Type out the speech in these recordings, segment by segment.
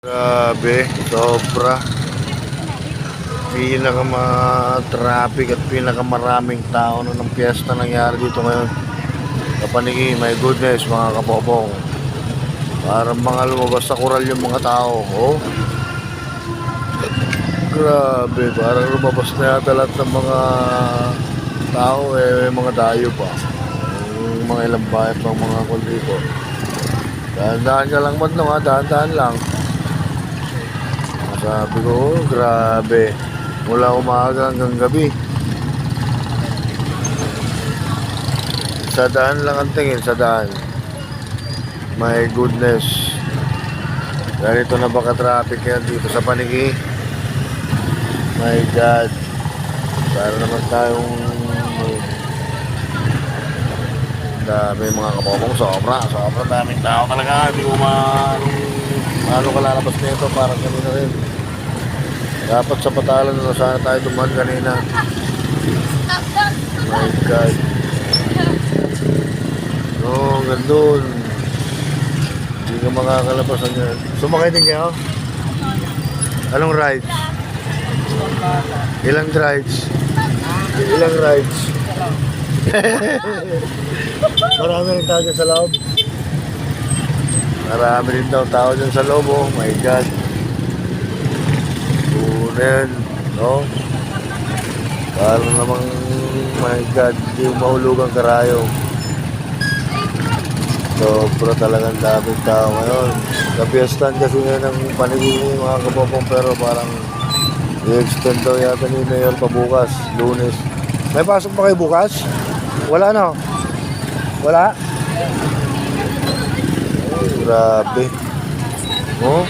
Grabe, sobra. Pinaka-traffic at pinakamaraming tao no ng piyesta nangyari dito ngayon. Sa panigi, my goodness mga kapopong. Parang mga lumabas sa kural yung mga tao. Oh. Grabe, parang lumabas na yata lahat ng mga tao eh, mga dayo pa. Yung mga ilang bayat ng mga kuldito. Dahan-dahan ka lang man ha, dahan-dahan lang. Sabi ko, oh, grabe. Mula umaga hanggang gabi. Sa daan lang ang tingin, sa daan. My goodness. Ganito na baka traffic yan dito sa panigi. My God. Para naman tayong dami mga kapopong sobra sobra daming tao talaga hindi ko ma ano ka lalabas nito parang kanina rin dapat sa patalan na sana tayo duman kanina. My god. No hanggang doon hindi ka makakalabasan yan. Sumakay din kayo? Anong rides? Ilang rides? Ilang rides? Marami rin tao sa loob. Marami rin daw tao dyan sa loob, oh my God. Tunen, no? Parang namang, my God, hindi mahulugang karayo. Sobra talagang daming tao ngayon. Kapiestan kasi ngayon ng paniging mga kababong pero parang i-extend daw yata ni Mayor pa bukas, lunes. May pasok pa kayo bukas? Wala no? Wala? Oh, grabe. Oh?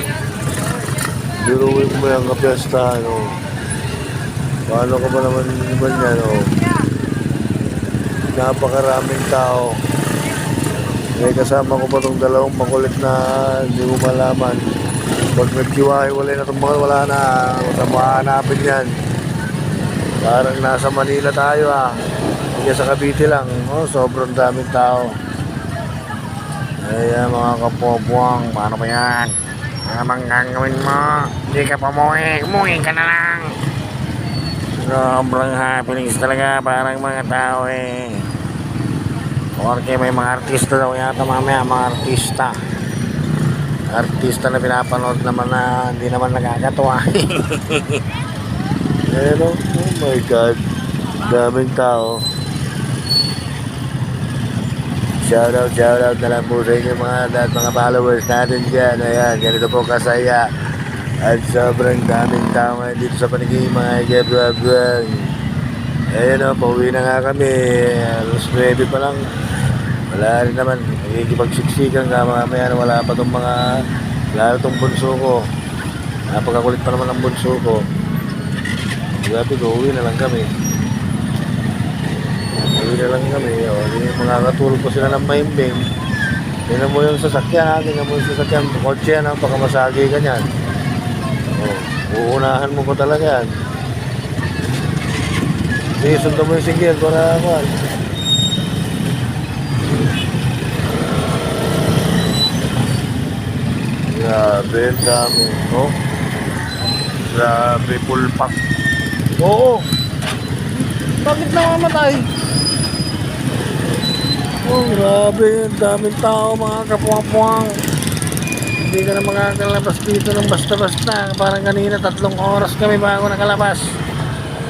Biruin mo yung kapiesta, ano? Paano ka ba naman naman yan, oh? Napakaraming tao. May kasama ko pa itong dalawang makulit na hindi ko malaman. Pag nagkiwahiwalay na itong mga wala na, mahanapin yan. Parang nasa Manila tayo ah. Hindi sa Cavite lang. Oh, sobrang daming tao. Ayan mga kapobuang, paano ba yan? Ano bang gagawin mo? Hindi ka pa umuwi. Umuwi ka na lang. Sobrang happenings talaga. Parang mga tao eh. Porque may mga artista daw yata mamaya, mga artista. Artista na pinapanood naman na hindi naman nagkakatuwa. Ayan oh, oh my God. Daming tao. Shoutout, shoutout na lang po sa inyo mga lahat mga followers natin dyan. Ayan, ganito po kasaya. At sobrang daming tao ngayon dito sa paniging mga Gebwabwang. Ayan o, pauwi na kami. Alas 9 pa lang. Wala rin naman. Nagkikipagsiksikan ka wala pa mga itong bunso ko. Napakakulit pa naman ang bunso ko. Sabi ko, uwi na lang kami. Uwi na lang kami. O, mga katulog ko sila ng maimbing. Tingnan mo yung sasakyan. Tingnan mo yung sasakyan. Kotse yan ha. Baka masagi ka niyan. O, uunahan mo ko talaga yan. Sige, sundan mo yung sigil para ako. Grabe, dami. Oh. Grabe, full pack. Oo. Bakit namamatay? Oh, grabe. Daming tao, mga kapuang-puang. Hindi ka na makakalabas dito ng basta-basta. Parang kanina, tatlong oras kami bago nakalabas.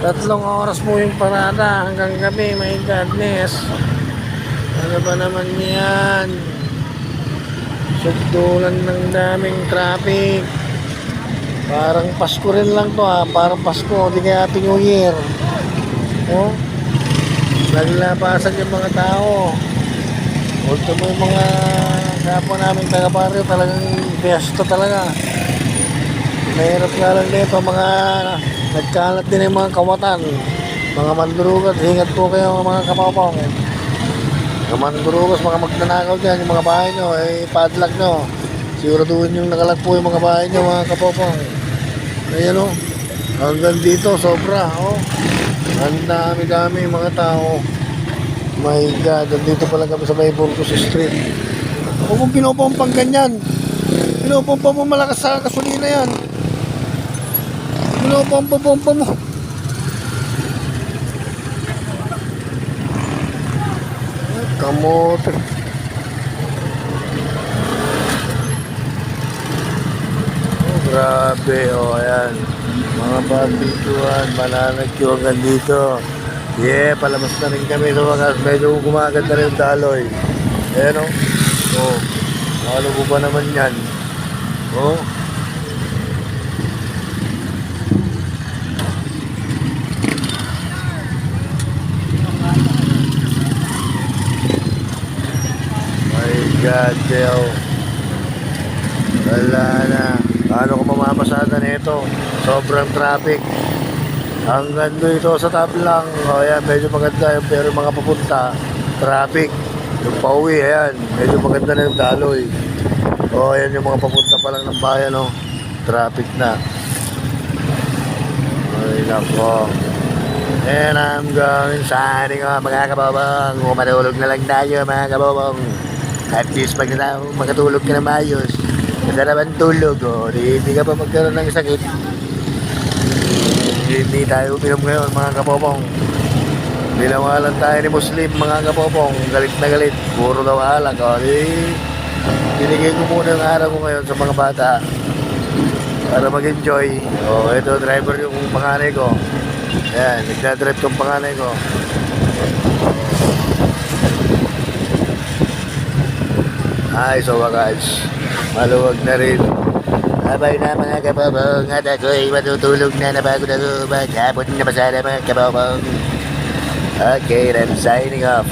Tatlong oras po yung parada hanggang gabi. My godness. Ano ba naman yan? Sugdulan ng daming traffic. Parang Pasko rin lang to ha. Parang Pasko. Di kaya Happy New Year. Oh. Naglapasan yung mga tao. Ultimo yung mga kapwa namin taga-barrio talagang fiesta talaga. Mahirap nga lang dito mga nagkalat din yung mga kawatan. Mga mandurugat. Ingat po kayo mga kapapong. Mga mandurugas, mga magnanakaw dyan, yung mga bahay nyo, eh, padlock nyo. Siguraduhin yung nakalag po yung mga bahay nyo, mga kapapong. Ayan o. Hanggang dito, sobra. Oh. Ang dami-dami mga tao. My God, nandito pala kami sa may Burgos Street. Huwag mong pinopompang ganyan. Pinupumpa mo malakas sa gasolina yan. Pinupumpa-pumpa mo. Kamote. Oh, grabe, oh, ayan. Mga barbituan, mananagyogan dito. Yeah, palabas na rin kami sa wakas. Medyo gumaganda rin yung daloy. Ayan, oh. Oh, ano ko ba naman yan? Oh. My God, Del. Wala na. Paano ko mamamasada nito? Sobrang traffic. Hanggang doon ito sa top lang. O yan, medyo maganda yung pero mga papunta. Traffic. Yung pauwi, ayan. Medyo maganda na yung daloy. O, ayan yung mga papunta pa lang ng bayan, o. Traffic na. Ay, nako. And I'm going signing off mga kababang. Matulog na lang tayo mga kababang. At least pag na makatulog ka na maayos. Masarap ang tulog. Oh. Di, di ka pa magkaroon ng sakit. Hindi tayo uminom ngayon mga kababang. Binawalan tayo ni Muslim mga kababang. Galit na galit. Puro daw alak. Di, binigay ko muna yung araw ko ngayon sa mga bata para mag-enjoy. Oh, ito driver yung panganay ko. Yan, nagdadrive tong panganay ko. Ay, so wakas. Maluwag na rin. Abay na mga kababong at ako'y matutulog na na bago na lumag. Hapon na pasada mga kababong. Okay, then signing off.